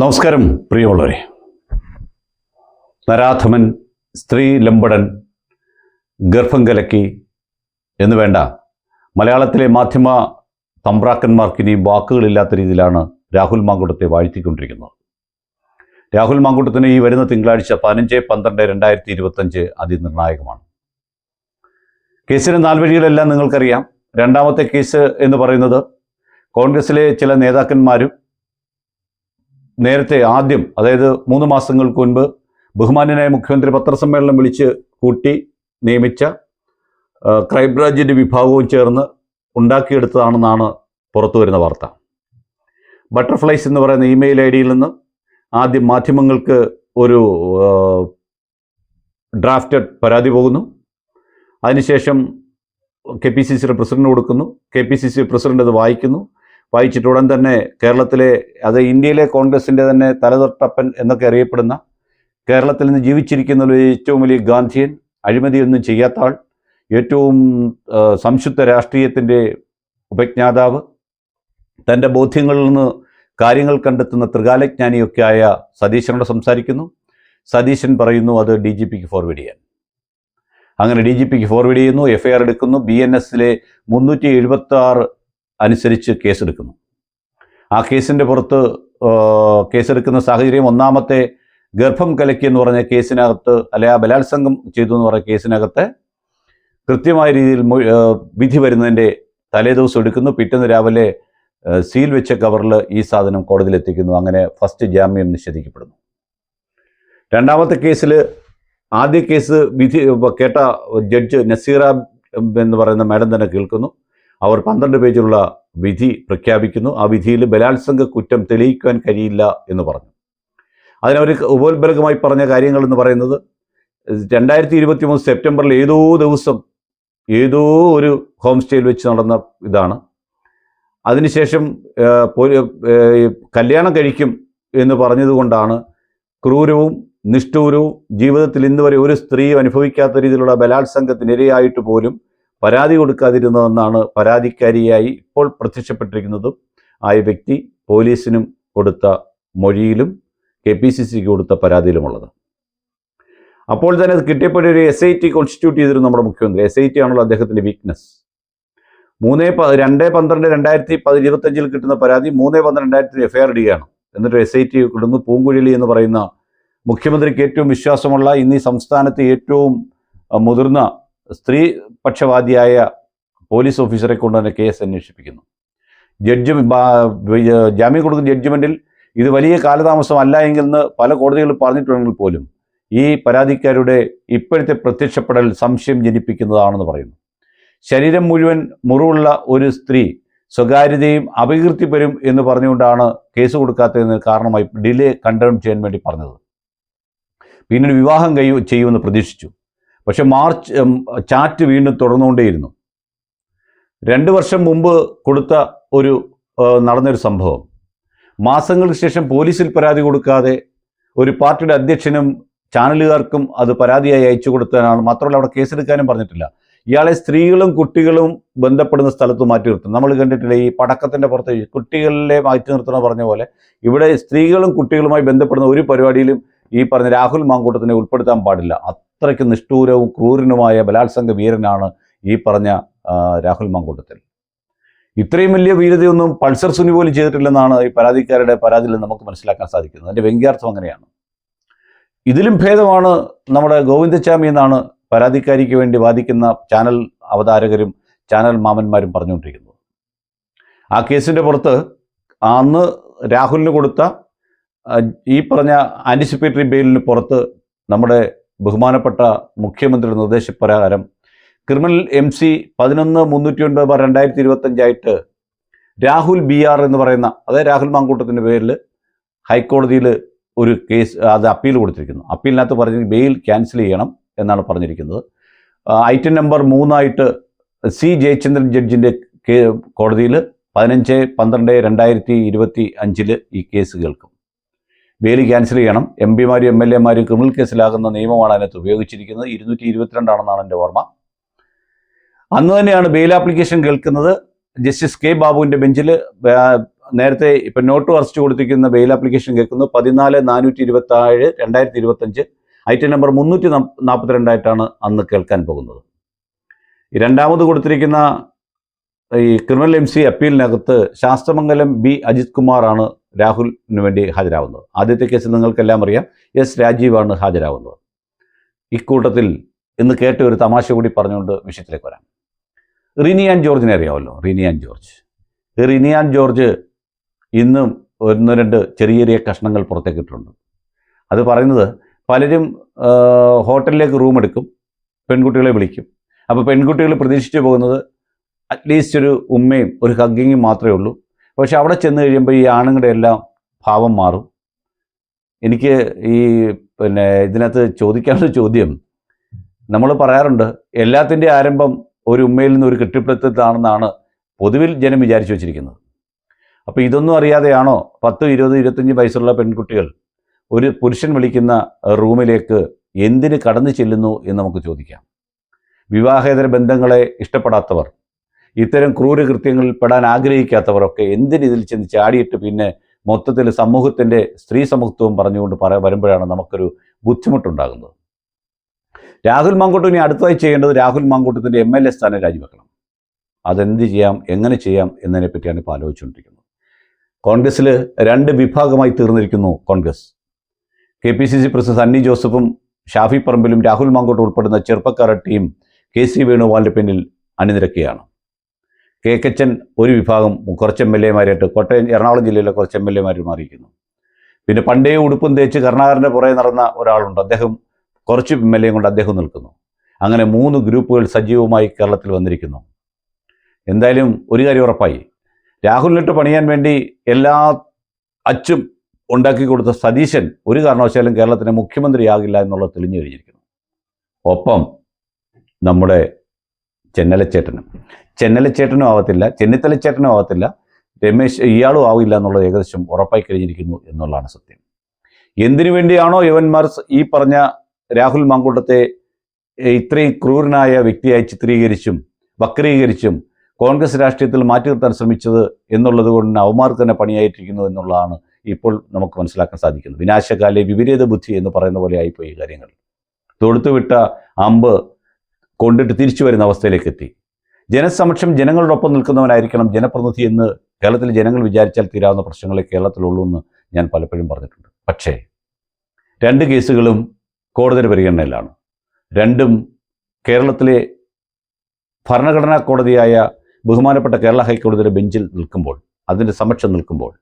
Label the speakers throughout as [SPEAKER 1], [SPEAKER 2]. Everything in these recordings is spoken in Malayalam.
[SPEAKER 1] നമസ്കാരം പ്രിയമുള്ളവരെ. നരാധമൻ സ്ത്രീ ലംബടൻ ഗർഭം കലക്കി എന്ന് വേണ്ട മലയാളത്തിലെ മാധ്യമ തമ്പ്രാക്കന്മാർക്ക് ഇനി വാക്കുകളില്ലാത്ത രീതിയിലാണ് രാഹുൽ മാങ്കുടത്തെ വാഴ്ത്തിക്കൊണ്ടിരിക്കുന്നത്. രാഹുൽ മാങ്കുട്ടത്തിന് ഈ വരുന്ന തിങ്കളാഴ്ച പതിനഞ്ച് പന്ത്രണ്ട് രണ്ടായിരത്തി ഇരുപത്തഞ്ച് അതിനിർണായകമാണ്. കേസിന് നാൽവഴികളെല്ലാം നിങ്ങൾക്കറിയാം. രണ്ടാമത്തെ കേസ് എന്ന് പറയുന്നത് കോൺഗ്രസിലെ ചില നേതാക്കന്മാരും നേരത്തെ ആദ്യം അതായത് മൂന്ന് മാസങ്ങൾക്ക് മുൻപ് ബഹുമാന്യനായ മുഖ്യമന്ത്രി പത്രസമ്മേളനം വിളിച്ച് കൂട്ടി നിയമിച്ച ക്രൈംബ്രാഞ്ചിന്റെ വിഭാഗവും ചേർന്ന് ഉണ്ടാക്കിയെടുത്തതാണെന്നാണ് പുറത്തു വരുന്ന വാർത്ത. ബട്ടർഫ്ലൈസ് എന്ന് പറയുന്ന ഇമെയിൽ ഐ ഡിയിൽ നിന്ന് ആദ്യം മാധ്യമങ്ങൾക്ക് ഒരു ഡ്രാഫ്റ്റഡ് പരാതി പോകുന്നു. അതിനുശേഷം കെ പി സി സിയുടെ പ്രസിഡന്റ് കൊടുക്കുന്നു. K P C C president അത് വായിക്കുന്നു. വായിച്ചിട്ട് ഉടൻ തന്നെ കേരളത്തിലെ അത് ഇന്ത്യയിലെ കോൺഗ്രസിന്റെ തന്നെ തലതൊട്ടപ്പൻ എന്നൊക്കെ അറിയപ്പെടുന്ന കേരളത്തിൽ നിന്ന് ജീവിച്ചിരിക്കുന്ന ഒരു ഏറ്റവും വലിയ ഗാന്ധിയൻ അഴിമതിയൊന്നും ചെയ്യാത്ത ആൾ ഏറ്റവും സംശുദ്ധ രാഷ്ട്രീയത്തിന്റെ ഉപജ്ഞാതാവ് തന്റെ ബോധ്യങ്ങളിൽ നിന്ന് കാര്യങ്ങൾ കണ്ടെത്തുന്ന ത്രികാലജ്ഞാനിയൊക്കെ ആയ സതീശനോട് സംസാരിക്കുന്നു. സതീശൻ പറയുന്നു അത് ഡി ജി പിക്ക് ഫോർവേഡ് ചെയ്യാൻ. അങ്ങനെ ഡി ജി പിക്ക് ഫോർവേഡ് ചെയ്യുന്നു എഫ് ഐ ആർ എടുക്കുന്നു. ബി എൻ എസിലെ മുന്നൂറ്റി എഴുപത്തി ആറ് അനുസരിച്ച് കേസെടുക്കുന്നു. ആ കേസിന്റെ പുറത്ത് കേസെടുക്കുന്ന സാഹചര്യം ഒന്നാമത്തെ ഗർഭം കലക്കി എന്ന് പറഞ്ഞ കേസിനകത്ത് അല്ലെ ആ ബലാത്സംഗം ചെയ്തു എന്ന് പറഞ്ഞ കേസിനകത്ത് കൃത്യമായ രീതിയിൽ വിധി വരുന്നതിന്റെ തലേദിവസം എടുക്കുന്നു. പിറ്റേന്ന് രാവിലെ സീൽ വെച്ച കവറിൽ ഈ സാധനം കോടതിയിൽ എത്തിക്കുന്നു. അങ്ങനെ ഫസ്റ്റ് ജാമ്യം നിഷേധിക്കപ്പെടുന്നു. രണ്ടാമത്തെ കേസിൽ ആദ്യ കേസ് വിധി കേട്ട ജഡ്ജ് നസീറ എന്ന് പറയുന്ന മാഡം തന്നെ കേൾക്കുന്നു. അവർ പന്ത്രണ്ട് പേജിലുള്ള വിധി പ്രഖ്യാപിക്കുന്നു. ആ വിധിയിൽ ബലാത്സംഗ കുറ്റം തെളിയിക്കാൻ കഴിയില്ല എന്ന് പറഞ്ഞു. അതിനവർ ഉപോത്ബലകമായി പറഞ്ഞ കാര്യങ്ങൾ എന്ന് പറയുന്നത് രണ്ടായിരത്തി ഇരുപത്തി മൂന്ന് സെപ്റ്റംബറിൽ ഏതോ ദിവസം ഏതോ ഒരു ഹോം സ്റ്റേയിൽ വെച്ച് നടന്ന ഇതാണ്. അതിനുശേഷം കല്യാണം കഴിക്കും എന്ന് പറഞ്ഞതുകൊണ്ടാണ് ക്രൂരവും നിഷ്ഠൂരവും ജീവിതത്തിൽ ഇന്നുവരെ ഒരു സ്ത്രീയും അനുഭവിക്കാത്ത രീതിയിലുള്ള ബലാത്സംഗത്തിനിരയായിട്ട് പോലും പരാതി കൊടുക്കാതിരുന്നതെന്നാണ് പരാതിക്കാരിയായി ഇപ്പോൾ പ്രത്യക്ഷപ്പെട്ടിരിക്കുന്നതും. ആയ വ്യക്തി പോലീസിനും കൊടുത്ത മൊഴിയിലും കെ പി സി സിക്ക് കൊടുത്ത പരാതിയിലുമുള്ളത്. അപ്പോൾ തന്നെ അത് കിട്ടിയപ്പോഴൊരു എസ് ഐ ടി കോൺസ്റ്റിറ്റ്യൂട്ട് ചെയ്തിരുന്നു നമ്മുടെ മുഖ്യമന്ത്രി. എസ് ഐ ടി ആണല്ലോ അദ്ദേഹത്തിന്റെ വീക്ക്നെസ് മൂന്ന് പ രണ്ട് പന്ത്രണ്ട് രണ്ടായിരത്തി പതി ഇരുപത്തഞ്ചിൽ കിട്ടുന്ന പരാതി മൂന്ന് പന്ത്രണ്ട് രണ്ടായിരത്തി എഫ് ഐ ആർ ഇടുകയാണ് എന്നിട്ട് എസ് ഐ ടി കിട്ടുന്നു. പൂങ്കുഴലി എന്ന് പറയുന്ന മുഖ്യമന്ത്രിക്ക് ഏറ്റവും വിശ്വാസമുള്ള ഇന്ന് ഈ സംസ്ഥാനത്തെ ഏറ്റവും മുതിർന്ന സ്ത്രീ പക്ഷവാദിയായ പോലീസ് ഓഫീസറെ കൊണ്ട് തന്നെ കേസ് അന്വേഷിപ്പിക്കുന്നു. ജഡ്ജ് ജാമ്യം കൊടുക്കുന്ന ജഡ്ജ്മെന്റിൽ ഇത് വലിയ കാലതാമസമല്ല എങ്കിൽ പല കോടതികളും പറഞ്ഞിട്ടുണ്ടെങ്കിൽ പോലും ഈ പരാതിക്കാരുടെ ഇപ്പോഴത്തെ പ്രത്യക്ഷപ്പെടൽ സംശയം ജനിപ്പിക്കുന്നതാണെന്ന് പറയുന്നു. ശരീരം മുഴുവൻ മുറിവുള്ള ഒരു സ്ത്രീ സ്വകാര്യതയും അപകീർത്തി വരും എന്ന് പറഞ്ഞുകൊണ്ടാണ് കേസ് കൊടുക്കാത്തതിന് കാരണമായി ഡിലേ കണ്ടം ചെയ്യാൻ വേണ്ടി പറഞ്ഞത്. പിന്നീട് വിവാഹം കൈ ചെയ്യുമെന്ന് പ്രതീക്ഷിച്ചു. പക്ഷെ മാർച്ച് ചാറ്റ് വീണ്ടും തുടർന്നുകൊണ്ടേയിരുന്നു. രണ്ട് വർഷം മുമ്പ് കൊടുത്ത ഒരു നടന്നൊരു സംഭവം. മാസങ്ങൾക്ക് ശേഷം പോലീസിൽ പരാതി കൊടുക്കാതെ ഒരു പാർട്ടിയുടെ അധ്യക്ഷനും ചാനലുകാർക്കും അത് പരാതിയായി അയച്ചു കൊടുത്തതിനാണ് മാത്രമല്ല അവിടെ കേസെടുക്കാനും പറഞ്ഞിട്ടില്ല. ഇയാളെ സ്ത്രീകളും കുട്ടികളും ബന്ധപ്പെടുന്ന സ്ഥലത്ത് മാറ്റി നിർത്തും. നമ്മൾ കണ്ടിട്ടില്ല ഈ പടക്കത്തിന്റെ പുറത്ത് കുട്ടികളിലെ മാറ്റി നിർത്തണം പറഞ്ഞ പോലെ ഇവിടെ സ്ത്രീകളും കുട്ടികളുമായി ബന്ധപ്പെടുന്ന ഒരു പരിപാടിയിലും ഈ പറഞ്ഞ രാഹുൽ മാങ്കൂട്ടത്തിനെ ഉൾപ്പെടുത്താൻ പാടില്ല. അത്രയ്ക്ക് നിഷ്ഠൂരവും ക്രൂരനുമായ ബലാത്സംഗ വീരനാണ് ഈ പറഞ്ഞ രാഹുൽ മാങ്കൂട്ടത്തിൽ. ഇത്രയും വലിയ വീരതയൊന്നും പൾസർ സുനി പോലും ചെയ്തിട്ടില്ലെന്നാണ് ഈ പരാതിക്കാരുടെ പരാതിയിൽ നമുക്ക് മനസ്സിലാക്കാൻ സാധിക്കുന്നത്. അതിന്റെ വ്യംഗ്യാർത്ഥം അങ്ങനെയാണ്. ഇതിലും ഭേദമാണ് നമ്മുടെ ഗോവിന്ദച്ചാമി എന്നാണ് പരാതിക്കാരിക്ക് വേണ്ടി വാദിക്കുന്ന ചാനൽ അവതാരകരും ചാനൽ മാമന്മാരും പറഞ്ഞുകൊണ്ടിരിക്കുന്നത്. ആ കേസിന്റെ പുറത്ത് അന്ന് രാഹുലിന് കൊടുത്ത ഈ പറഞ്ഞ ആന്റിസിപ്പേറ്ററി ബെയിലിന് പുറത്ത് നമ്മുടെ ബഹുമാനപ്പെട്ട മുഖ്യമന്ത്രിയുടെ നിർദ്ദേശപ്രകാരം ക്രിമിനൽ എം സി പതിനൊന്ന് മുന്നൂറ്റി ഒൻപത് രണ്ടായിരത്തി ഇരുപത്തഞ്ചായിട്ട് രാഹുൽ ബി ആർ എന്ന് പറയുന്ന അതായത് രാഹുൽ മാങ്കൂട്ടത്തിന്റെ പേരിൽ ഹൈക്കോടതിയിൽ ഒരു കേസ് അത് അപ്പീൽ കൊടുത്തിരിക്കുന്നു. അപ്പീലിനകത്ത് പറഞ്ഞ് ബെയിൽ ക്യാൻസൽ ചെയ്യണം എന്നാണ് പറഞ്ഞിരിക്കുന്നത്. ഐറ്റം നമ്പർ മൂന്നായിട്ട് സി ജയചന്ദ്രൻ ജഡ്ജിന്റെ കോടതിയിൽ പതിനഞ്ച് പന്ത്രണ്ട് രണ്ടായിരത്തി ഇരുപത്തി അഞ്ചിൽ ഈ കേസ് കേൾക്കും. ബെയിൽ ക്യാൻസൽ ചെയ്യണം. എം പിമാരും എം എൽ എമാരും ക്രിമിനൽ കേസിലാകുന്ന നിയമമാണ് അതിനകത്ത് ഉപയോഗിച്ചിരിക്കുന്നത്. ഇരുന്നൂറ്റി ഇരുപത്തിരണ്ടാണെന്നാണ് എന്റെ ഓർമ്മ. അന്ന് തന്നെയാണ് ബെയിൽ ആപ്ലിക്കേഷൻ കേൾക്കുന്നത്. ജസ്റ്റിസ് കെ ബാബുവിന്റെ ബെഞ്ചിൽ നേരത്തെ ഇപ്പം നോട്ട് അറസ്റ്റ് കൊടുത്തിരിക്കുന്ന ബെയിൽ ആപ്ലിക്കേഷൻ കേൾക്കുന്നത് പതിനാല് നാനൂറ്റി ഇരുപത്തി ഏഴ് രണ്ടായിരത്തി ഇരുപത്തഞ്ച് ഐറ്റം നമ്പർ മുന്നൂറ്റി നാൽപ്പത്തിരണ്ടായിട്ടാണ് അന്ന് കേൾക്കാൻ പോകുന്നത്. രണ്ടാമത് കൊടുത്തിരിക്കുന്ന ഈ ക്രിമിനൽ എം സി അപ്പീലിനകത്ത് ശാസ്ത്രമംഗലം ബി അജിത് കുമാറാണ് രാഹുലിന് വേണ്ടി ഹാജരാകുന്നത്. ആദ്യത്തെ കേസിൽ നിങ്ങൾക്കെല്ലാം അറിയാം. എസ് രാജീവാണ് ഹാജരാകുന്നത്. ഇക്കൂട്ടത്തിൽ ഇന്ന് കേട്ട ഒരു തമാശ കൂടി പറഞ്ഞുകൊണ്ട് വിഷയത്തിലേക്ക് വരാം. റിനി ആൻഡ് ജോർജിനെ അറിയാമല്ലോ. Rini and George. Rini and George ഇന്നും ഒന്ന് രണ്ട് ചെറിയ ചെറിയ കഷ്ണങ്ങൾ പുറത്തേക്ക് പുറത്തേക്കിട്ടുണ്ട് അത് പറയുന്നത് പലരും ഹോട്ടലിലേക്ക് റൂം എടുക്കും പെൺകുട്ടികളെ വിളിക്കും. അപ്പോൾ പെൺകുട്ടികൾ പ്രതീക്ഷിച്ചു പോകുന്നത് അറ്റ്ലീസ്റ്റ് ഒരു ഉമ്മയും ഒരു ഹഗ്ഗിങ്ങും മാത്രമേ ഉള്ളൂ. പക്ഷെ അവിടെ ചെന്ന് കഴിയുമ്പോൾ ഈ ആണുങ്ങളുടെ എല്ലാം ഭാവം മാറും. എനിക്ക് ഈ പിന്നെ ഇതിനകത്ത് ചോദിക്കാനുള്ള ചോദ്യം നമ്മൾ പറയാറുണ്ട് എല്ലാത്തിന്റെ ആരംഭം ഒരു ഉമ്മയിൽ നിന്ന് ഒരു കെട്ടിപ്പിടുത്തത്താണെന്നാണ് പൊതുവിൽ ജനം വിചാരിച്ചു വച്ചിരിക്കുന്നത്. അപ്പോൾ ഇതൊന്നും അറിയാതെയാണോ പത്ത് ഇരുപത് ഇരുപത്തഞ്ച് വയസ്സുള്ള പെൺകുട്ടികൾ ഒരു പുരുഷൻ വിളിക്കുന്ന റൂമിലേക്ക് എന്തിന് കടന്നു ചെല്ലുന്നു എന്ന് നമുക്ക് ചോദിക്കാം. വിവാഹേതര ബന്ധങ്ങളെ ഇഷ്ടപ്പെടാത്തവർ ഇത്തരം ക്രൂരകൃത്യങ്ങളിൽ പെടാൻ ആഗ്രഹിക്കാത്തവരൊക്കെ എന്തിന് ഇതിൽ ചെന്ന് ചാടിയിട്ട് പിന്നെ മൊത്തത്തിൽ സമൂഹത്തിന്റെ സ്ത്രീ സമത്വവും പറഞ്ഞുകൊണ്ട് പറ വരുമ്പോഴാണ് നമുക്കൊരു ബുദ്ധിമുട്ടുണ്ടാകുന്നത്? രാഹുൽ മാങ്കോട്ടു ഇനി അടുത്തതായി ചെയ്യേണ്ടത് രാഹുൽ മാങ്കൂട്ടത്തിന്റെ എം എൽ എ സ്ഥാനം രാജിവെക്കണം. അതെന്ത് ചെയ്യാം എങ്ങനെ ചെയ്യാം എന്നതിനെ പറ്റിയാണ് ഇപ്പോൾ ആലോചിച്ചുകൊണ്ടിരിക്കുന്നത്. കോൺഗ്രസ്സിൽ രണ്ട് വിഭാഗമായി തീർന്നിരിക്കുന്നു Congress. K P C C president Sunny ജോസഫും ഷാഫി പറമ്പിലും രാഹുൽ മാങ്കോട്ടും ഉൾപ്പെടുന്ന ചെറുപ്പക്കാരുടെ ടീം കെ സി വേണുഗോപാലിന്റെ പിന്നിൽ അണിനിരക്കുകയാണ്. കെ കെച്ചൻ ഒരു വിഭാഗം കുറച്ച് എം എൽ എമാരായിട്ട് കോട്ടയം എറണാകുളം ജില്ലയിലെ കുറച്ച് എം എൽ എമാർ മാറിയിരിക്കുന്നു. പിന്നെ പണ്ടേ ഉടുപ്പും തേച്ച് കർണാകരന്റെ പുറകെ നടന്ന ഒരാളുണ്ട്. അദ്ദേഹം കുറച്ച് എം എൽ എയും കൊണ്ട് അദ്ദേഹം നിൽക്കുന്നു. അങ്ങനെ മൂന്ന് ഗ്രൂപ്പുകൾ സജീവമായി കേരളത്തിൽ വന്നിരിക്കുന്നു. എന്തായാലും ഒരു കാര്യം ഉറപ്പായി. രാഹുലിനിട്ട് പണിയാൻ വേണ്ടി എല്ലാ അച്ചും ഉണ്ടാക്കി കൊടുത്ത സതീശൻ ഒരു കാരണവശാലും കേരളത്തിന് മുഖ്യമന്ത്രിയാകില്ല എന്നുള്ളത് തെളിഞ്ഞു കഴിഞ്ഞിരിക്കുന്നു. ഒപ്പം നമ്മുടെ ചെന്നലച്ചേട്ടനും. ചെന്നലച്ചേട്ടനും ആവത്തില്ല ചെന്നിത്തലച്ചേട്ടനും ആവത്തില്ല രമേശ് ഇയാളും ആവില്ല എന്നുള്ളത് ഏകദേശം ഉറപ്പായി കഴിഞ്ഞിരിക്കുന്നു എന്നുള്ളതാണ് സത്യം. എന്തിനു വേണ്ടിയാണോ യവന്മാർ ഈ പറഞ്ഞ രാഹുൽ മാങ്കൂട്ടത്തെ ഇത്രയും ക്രൂരനായ വ്യക്തിയായി ചിത്രീകരിച്ചും വക്രീകരിച്ചും കോൺഗ്രസ് രാഷ്ട്രീയത്തിൽ മാറ്റി നിർത്താൻ ശ്രമിച്ചത് എന്നുള്ളത് കൊണ്ട് അവന്മാർക്ക് തന്നെ പണിയായിട്ടിരിക്കുന്നു എന്നുള്ളതാണ് ഇപ്പോൾ നമുക്ക് മനസ്സിലാക്കാൻ സാധിക്കുന്നത്. വിനാശകാലെ വിപരീത ബുദ്ധി എന്ന് പറയുന്ന പോലെ ആയിപ്പോയി കാര്യങ്ങൾ. തൊടുത്തുവിട്ട അമ്പ് കൊണ്ടിട്ട് തിരിച്ചു വരുന്ന അവസ്ഥയിലേക്ക് എത്തി ജനസമക്ഷം ജനങ്ങളോടൊപ്പം നിൽക്കുന്നവനായിരിക്കണം ജനപ്രതിനിധി എന്ന് കേരളത്തിലെ ജനങ്ങൾ വിചാരിച്ചാൽ തീരാവുന്ന പ്രശ്നങ്ങളെ കേരളത്തിലുള്ളൂ എന്ന് ഞാൻ പലപ്പോഴും പറഞ്ഞിട്ടുണ്ട്. പക്ഷേ രണ്ട് കേസുകളും കോടതിയുടെ പരിഗണനയിലാണ്. രണ്ടും കേരളത്തിലെ ഭരണഘടനാ കോടതിയായ ബഹുമാനപ്പെട്ട കേരള ഹൈക്കോടതിയുടെ ബെഞ്ചിൽ നിൽക്കുമ്പോൾ അതിന്റെ സമക്ഷം നിൽക്കുമ്പോൾ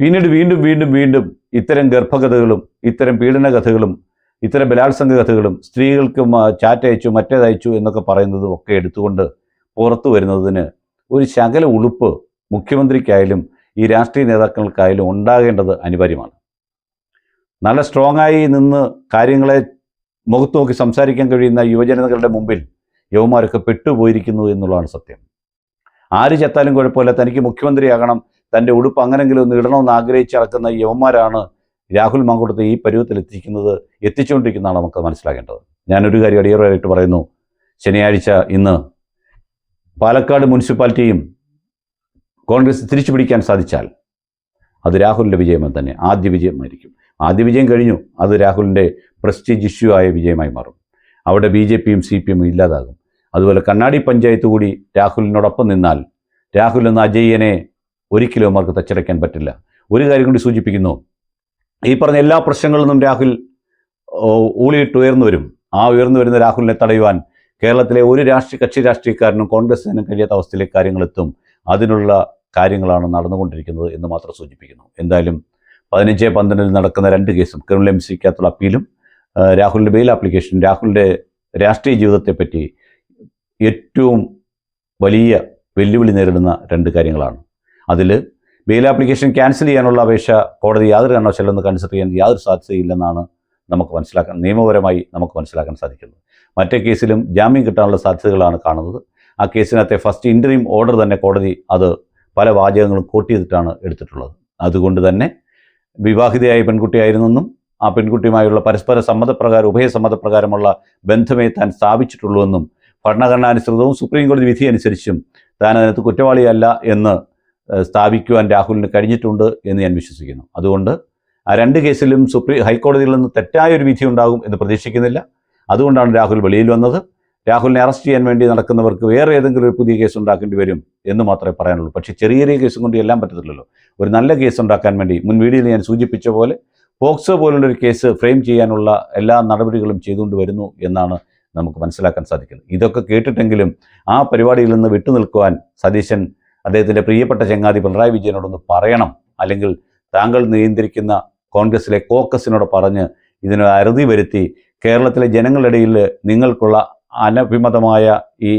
[SPEAKER 1] പിന്നീട് വീണ്ടും വീണ്ടും വീണ്ടും ഇത്തരം ഗർഭകഥകളും ഇത്തരം പീഡന കഥകളും ഇത്തരം ബലാത്സംഗ കഥകളും സ്ത്രീകൾക്ക് ചാറ്റ് അയച്ചു മറ്റേതയച്ചു എന്നൊക്കെ പറയുന്നതും ഒക്കെ എടുത്തുകൊണ്ട് പുറത്തു വരുന്നതിന് ഒരു ശകല ഉളുപ്പ് മുഖ്യമന്ത്രിക്കായാലും ഈ രാഷ്ട്രീയ നേതാക്കൾക്കായാലും ഉണ്ടാകേണ്ടത് അനിവാര്യമാണ്. നല്ല സ്ട്രോങ് ആയി നിന്ന് കാര്യങ്ങളെ മുഖത്ത് നോക്കി സംസാരിക്കാൻ കഴിയുന്ന യുവജനതകളുടെ മുമ്പിൽ യുവമാരൊക്കെ പെട്ടുപോയിരിക്കുന്നു എന്നുള്ളതാണ് സത്യം. ആര് ചത്താലും കുഴപ്പമില്ല. തനിക്ക് മുഖ്യമന്ത്രിയാകണം. തന്റെ ഉടുപ്പ് അങ്ങനെങ്കിലും ഒന്ന് ഇടണമെന്ന് ആഗ്രഹിച്ച് നടക്കുന്ന രാഹുൽ മാങ്കൂട്ടത്തെ ഈ പരുവത്തിൽ എത്തിക്കുന്നത് എത്തിച്ചുകൊണ്ടിരിക്കുന്നതാണ് നമുക്ക് മനസ്സിലാക്കേണ്ടത് ഞാനൊരു കാര്യം അടിയറായിട്ട് പറയുന്നു. ശനിയാഴ്ച ഇന്ന് പാലക്കാട് മുനിസിപ്പാലിറ്റിയും കോൺഗ്രസ് തിരിച്ചു പിടിക്കാൻ സാധിച്ചാൽ അത് രാഹുലിന്റെ വിജയം തന്നെ ആദ്യ വിജയമായിരിക്കും. ആദ്യ വിജയം കഴിഞ്ഞു. അത് രാഹുലിന്റെ പ്രസ്റ്റീജ് ഇഷ്യൂ ആയ വിജയമായി മാറും. അവിടെ ബി ജെ പിയും സി പി എമ്മും ഇല്ലാതാകും. അതുപോലെ കണ്ണാടി പഞ്ചായത്ത് കൂടി രാഹുലിനോടൊപ്പം നിന്നാൽ രാഹുൽ എന്ന അജയ്യനെ ഒരിക്കലും അവർക്ക് തച്ചടയ്ക്കാൻ പറ്റില്ല. ഒരു കാര്യം കൂടി സൂചിപ്പിക്കുന്നു. ഈ പറഞ്ഞ എല്ലാ പ്രശ്നങ്ങളിൽ നിന്നും രാഹുൽ ഓ, ഊളിയിട്ട് ഉയർന്നു വരും ആ ഉയർന്നു വരുന്ന രാഹുലിനെ തടയുവാൻ കേരളത്തിലെ ഒരു രാഷ്ട്രീയ കക്ഷി രാഷ്ട്രീയക്കാരനും കോൺഗ്രസിനും കഴിയാത്ത അവസ്ഥയിലേക്ക് കാര്യങ്ങളെത്തും. അതിനുള്ള കാര്യങ്ങളാണ് നടന്നുകൊണ്ടിരിക്കുന്നത് എന്ന് മാത്രം സൂചിപ്പിക്കുന്നു. എന്തായാലും പതിനഞ്ച് പന്ത്രണ്ടിൽ നടക്കുന്ന രണ്ട് കേസും ക്രിമിനൽ എം സിക്കകത്തുള്ള അപ്പീലും രാഹുലിന്റെ ബെയിൽ ആപ്ലിക്കേഷൻ രാഹുലിന്റെ രാഷ്ട്രീയ ജീവിതത്തെപ്പറ്റി ഏറ്റവും വലിയ വെല്ലുവിളി നേരിടുന്ന രണ്ട് കാര്യങ്ങളാണ്. അതിൽ ബെയിൽ ആപ്ലിക്കേഷൻ ക്യാൻസൽ ചെയ്യാനുള്ള അപേക്ഷ കോടതി യാതൊരു കാരണവശാലും കൺസിഡർ ചെയ്യാൻ യാതൊരു സാധ്യതയില്ലെന്നാണ് നമുക്ക് മനസ്സിലാക്കാൻ നിയമപരമായി നമുക്ക് മനസ്സിലാക്കാൻ സാധിക്കുന്നത് മറ്റേ കേസിലും ജാമ്യം കിട്ടാനുള്ള സാധ്യതകളാണ് കാണുന്നത്. ആ കേസിനകത്തെ ഫസ്റ്റ് ഇന്ററീം ഓർഡർ തന്നെ കോടതി അത് പല വാചകങ്ങളും കോട്ട് ചെയ്തിട്ടാണ് എടുത്തിട്ടുള്ളത്. അതുകൊണ്ട് തന്നെ വിവാഹിതയായ പെൺകുട്ടിയായിരുന്നെന്നും ആ പെൺകുട്ടിയുമായുള്ള പരസ്പര സമ്മതപ്രകാരം ഉഭയസമ്മതപ്രകാരമുള്ള ബന്ധമേ താൻ സ്ഥാപിച്ചിട്ടുള്ളൂവെന്നും ഭരണഘടനാനുസൃതവും സുപ്രീം കോടതി വിധി അനുസരിച്ചും താൻ അതിനകത്ത് കുറ്റവാളിയല്ല എന്ന് സ്ഥാപിക്കുവാൻ രാഹുലിന് കഴിഞ്ഞിട്ടുണ്ട് എന്ന് ഞാൻ വിശ്വസിക്കുന്നു. അതുകൊണ്ട് ആ രണ്ട് കേസിലും സുപ്രീം ഹൈക്കോടതിയിൽ നിന്ന് തെറ്റായ ഒരു വിധി ഉണ്ടാകും എന്ന് പ്രതീക്ഷിക്കുന്നില്ല. അതുകൊണ്ടാണ് രാഹുൽ വെളിയിൽ വന്നത്. രാഹുലിനെ അറസ്റ്റ് ചെയ്യാൻ വേണ്ടി നടക്കുന്നവർക്ക് വേറെ ഏതെങ്കിലും ഒരു പുതിയ കേസ് ഉണ്ടാക്കേണ്ടി വരും എന്ന് മാത്രമേ പറയാനുള്ളൂ. പക്ഷേ ചെറിയ ചെറിയ കേസും കൊണ്ട് എല്ലാം പറ്റത്തില്ലല്ലോ. ഒരു നല്ല കേസ് ഉണ്ടാക്കാൻ വേണ്ടി മുൻ വീഡിയോയിൽ ഞാൻ സൂചിപ്പിച്ച പോലെ പോക്സോ പോലുള്ളൊരു കേസ് ഫ്രെയിം ചെയ്യാനുള്ള എല്ലാ നടപടികളും ചെയ്തുകൊണ്ട് വരുന്നു എന്നാണ് നമുക്ക് മനസ്സിലാക്കാൻ സാധിക്കുന്നത്. ഇതൊക്കെ കേട്ടിട്ടെങ്കിലും ആ പരിപാടിയിൽ നിന്ന് വിട്ടുനിൽക്കുവാൻ സതീശൻ അദ്ദേഹത്തിന്റെ പ്രിയപ്പെട്ട ചങ്ങാതി പിണറായി വിജയനോടൊന്ന് പറയണം. അല്ലെങ്കിൽ താങ്കൾ നിയന്ത്രിക്കുന്ന കോൺഗ്രസിലെ കോക്കസിനോട് പറഞ്ഞ് ഇതിന് അറുതി വരുത്തി കേരളത്തിലെ ജനങ്ങളുടെ ഇടയിൽ നിങ്ങൾക്കുള്ള അനഭിമതമായ ഈ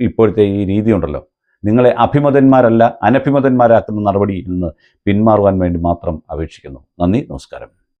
[SPEAKER 1] ഇപ്പോഴത്തെ ഈ രീതിയുണ്ടല്ലോ നിങ്ങളെ അഭിമതന്മാരല്ല അനഭിമതന്മാരാക്കുന്ന നടപടിയിൽ നിന്ന് പിന്മാറുവാൻ വേണ്ടി മാത്രം അപേക്ഷിക്കുന്നു. നന്ദി നമസ്കാരം.